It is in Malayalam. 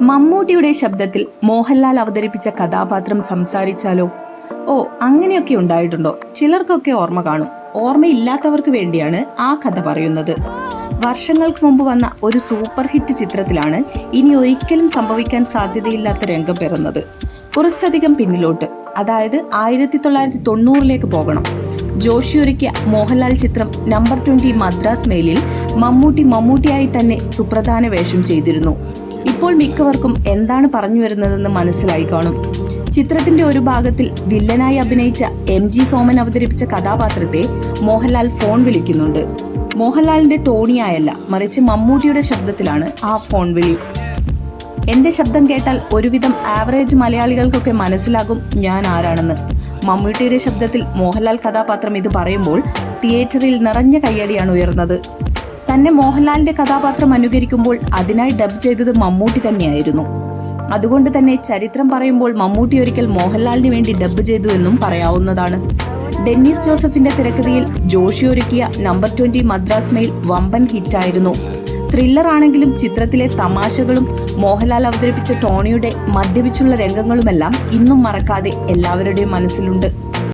മമ്മൂട്ടിയുടെ ശബ്ദത്തിൽ മോഹൻലാൽ അവതരിപ്പിച്ച കഥാപാത്രം സംസാരിച്ചാലോ? ഓ അങ്ങനെയൊക്കെ ഉണ്ടായിട്ടുണ്ടോ? ചിലർക്കൊക്കെ ഓർമ്മ കാണും. ഓർമ്മയില്ലാത്തവർക്ക് വേണ്ടിയാണ് ആ കഥ പറയുന്നത്. വർഷങ്ങൾക്ക് മുമ്പ് വന്ന ഒരു സൂപ്പർ ഹിറ്റ് ചിത്രത്തിലാണ് ഇനി ഒരിക്കലും സംഭവിക്കാൻ സാധ്യതയില്ലാത്ത രംഗം പിറന്നത്. കുറച്ചധികം പിന്നിലോട്ട് അതായത് ആയിരത്തി തൊള്ളായിരത്തി തൊണ്ണൂറിലേക്ക് പോകണം. ജോഷി ഒരുക്കിയ മോഹൻലാൽ ചിത്രം നമ്പർ ട്വന്റി മദ്രാസ് മെയിലിൽ മമ്മൂട്ടി മമ്മൂട്ടിയായി തന്നെ സുപ്രധാന വേഷം ചെയ്തിരുന്നു. ഇപ്പോൾ മിക്കവർക്കും എന്താണ് പറഞ്ഞു വരുന്നതെന്ന് മനസ്സിലായി കാണും. ചിത്രത്തിന്റെ ഒരു ഭാഗത്തിൽ വില്ലനായി അഭിനയിച്ച എം ജി സോമൻ അവതരിപ്പിച്ച കഥാപാത്രത്തെ മോഹൻലാൽ ഫോൺ വിളിക്കുന്നുണ്ട്. മോഹൻലാലിന്റെ ടോണിയായല്ല മറിച്ച് മമ്മൂട്ടിയുടെ ശബ്ദത്തിലാണ് ആ ഫോൺ വിളി. എന്റെ ശബ്ദം കേട്ടാൽ ഒരുവിധം ആവറേജ് മലയാളികൾക്കൊക്കെ മനസ്സിലാകും ഞാൻ ആരാണെന്ന്. മമ്മൂട്ടിയുടെ ശബ്ദത്തിൽ മോഹൻലാൽ കഥാപാത്രം ഇത് പറയുമ്പോൾ തിയേറ്ററിൽ നിറഞ്ഞ കയ്യടിയാണ് ഉയർന്നത്. തന്നെ മോഹൻലാലിന്റെ കഥാപാത്രം അനുകരിക്കുമ്പോൾ അതിനായി ഡബ് ചെയ്തത് മമ്മൂട്ടി തന്നെയായിരുന്നു. അതുകൊണ്ട് തന്നെ ചരിത്രം പറയുമ്പോൾ മമ്മൂട്ടി ഒരിക്കൽ മോഹൻലാലിന് വേണ്ടി ഡബ് ചെയ്തു എന്നും പറയാവുന്നതാണ്. ഡെന്നിസ് ജോസഫിന്റെ തിരക്കഥയിൽ ജോഷി ഒരുക്കിയ നമ്പർ ട്വന്റി മദ്രാസ് മെയിൽ വമ്പൻ ഹിറ്റായിരുന്നു. ത്രില്ലർ ആണെങ്കിലും ചിത്രത്തിലെ തമാശകളും മോഹൻലാൽ അവതരിപ്പിച്ച ടോണിയുടെ മദ്യപിച്ചുള്ള രംഗങ്ങളുമെല്ലാം ഇന്നും മറക്കാതെ എല്ലാവരുടെയും മനസ്സിലുണ്ട്.